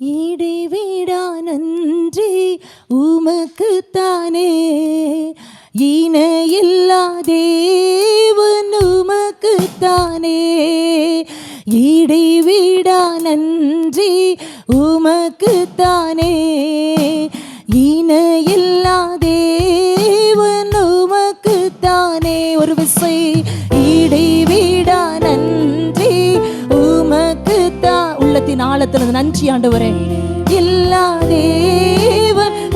இடைவிடா நன்றி உமக்குத்தானே இணையில்லா தேவன் உமக்குத்தானே இடைவிடா நன்றி உமக்குத்தானே இணையில்லா தேவன் உமக்குத்தானே ஒரு விசை ஆழத்துல நாளத்துல நன்றி ஆண்டவரே. எல்லா தேவன்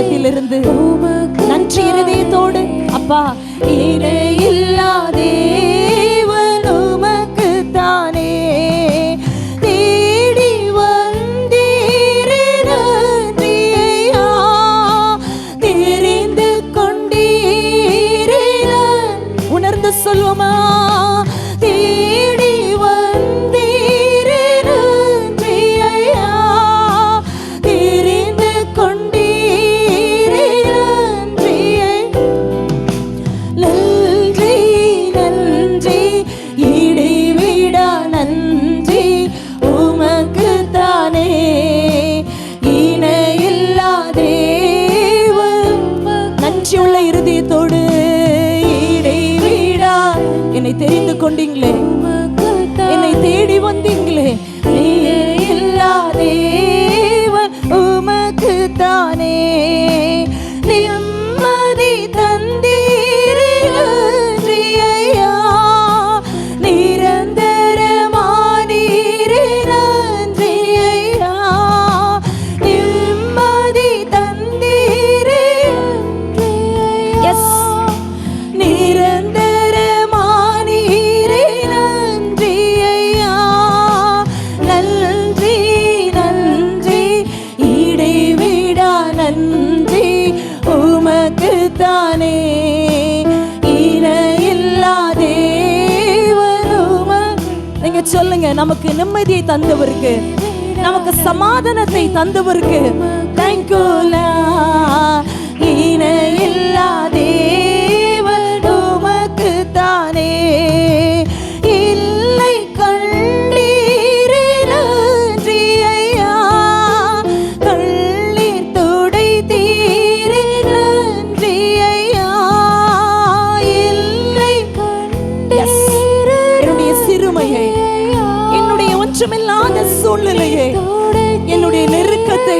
உள்ளத்திலிருந்து. நன்றி இருதயத்தோடு. அப்பா இறுதி ஈடை என்னை தெரிந்து கொண்டீங்களா. சொல்லுங்க நமக்கு நிம்மதியை தந்தவருக்கு நமக்கு சமாதானத்தை தந்தவருக்கு தேங்க்யூலா இணையில்லா தேவன் உமக்கு தானே சூழ்நிலையை. என்னுடைய நெருக்கத்தை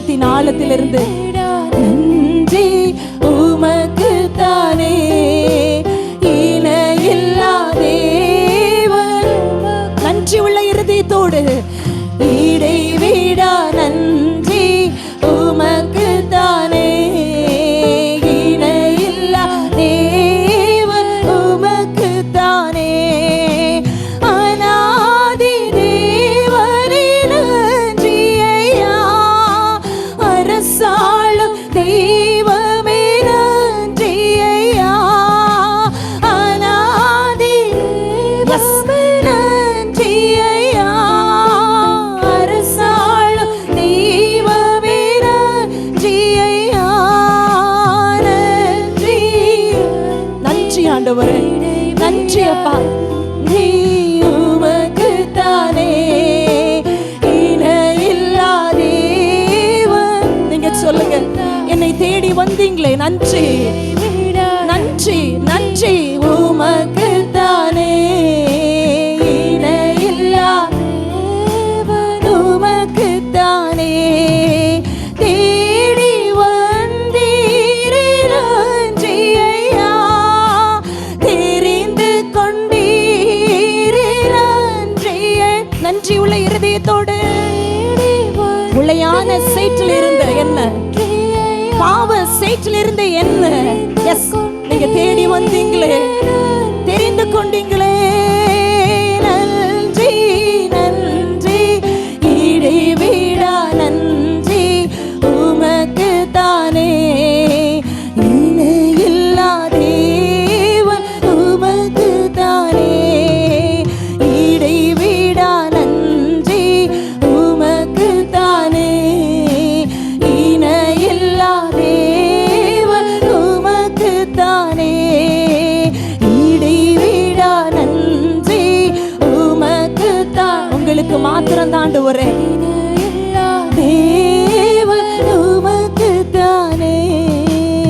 உள்ளத்தின் ஆழத்திலிருந்து. நன்றி உமக்கு தானே. இணையில்லாதேவன் நன்றி உள்ள இருதயத்தோடு இடைவிடா நன்றி. ஆண்டவரே. நன்றி அப்பா. நீ உமக்கு சொல்லுங்க. என்னை தேடி வந்தீங்களே. நன்றி. நன்றி நன்றி. தைரியத்தோடு உளையான இருந்த என்ன? பாவ சைட்டில் இருந்த என்ன? எஸ் நீங்க தேடி வந்தீங்களே. தெரிந்து கொண்டீங்களே. adorei.